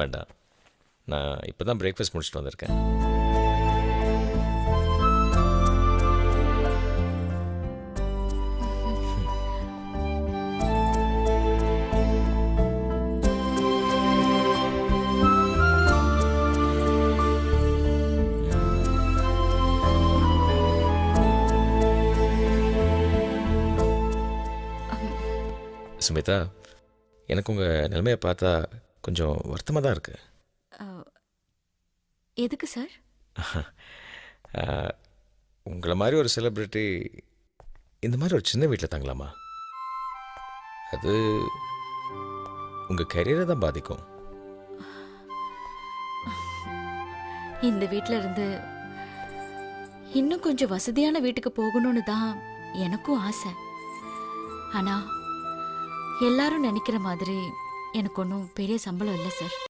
வேண்டாம். நான் இப்போ தான் பிரேக்ஃபாஸ்ட் முடிச்சுட்டு வந்திருக்கேன். சுமிதா எனக்கு உங்கள் நிலைமையை பார்த்தா கொஞ்சம் வருத்தமாக தான் இருக்குது எதுக்கு சார்? உங்களை மாதிரி ஒரு செலிப்ரிட்டி இந்த மாதிரி ஒரு சின்ன வீட்டில் தங்கலாமா? அது உங்கள் கரியரை தான் பாதிக்கும். இந்த வீட்ல இருந்து இன்னும் கொஞ்சம் வசதியான வீட்டுக்கு போகணும்னு தான் எனக்கும் ஆசை. ஆனா எல்லாரும் நினைக்கிற மாதிரி எனக்கு ஒன்றும் பெரிய சம்பளம் இல்லை சார்.